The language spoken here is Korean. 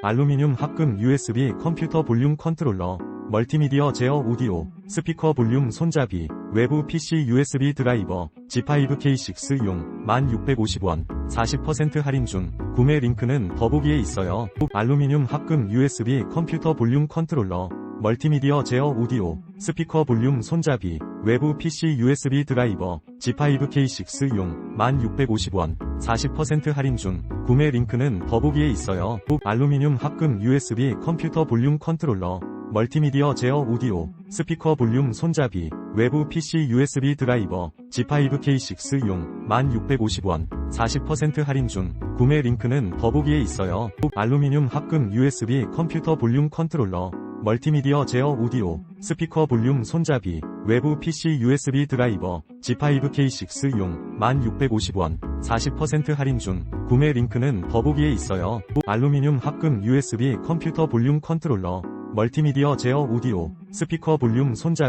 알루미늄 합금 USB 컴퓨터 볼륨 컨트롤러, 멀티미디어 제어 오디오, 스피커 볼륨 손잡이, 외부 PC USB 드라이버, G5K6용 1650원, 40% 할인 중, 구매 링크는 더보기에 있어요. 알루미늄 합금 USB 컴퓨터 볼륨 컨트롤러, 멀티미디어 제어 오디오, 스피커 볼륨 손잡이, 외부 PC USB 드라이버, G5K6용 1650원, 40% 할인 중, 구매 링크는 더보기에 있어요. 알루미늄 합금 USB 컴퓨터 볼륨 컨트롤러, 멀티미디어 제어 오디오, 스피커 볼륨 손잡이, 외부 PC USB 드라이버, G5K6용 1650원, 40% 할인 중, 구매 링크는 더보기에 있어요. 알루미늄 합금 USB 컴퓨터 볼륨 컨트롤러, 멀티미디어 제어 오디오, 스피커 볼륨 손잡이, 외부 PC USB 드라이버, G5K6용 1650원, 40% 할인 중, 구매 링크는 더보기에 있어요. 알루미늄 합금 USB 컴퓨터 볼륨 컨트롤러, 멀티미디어 제어 오디오, 스피커 볼륨 손잡이,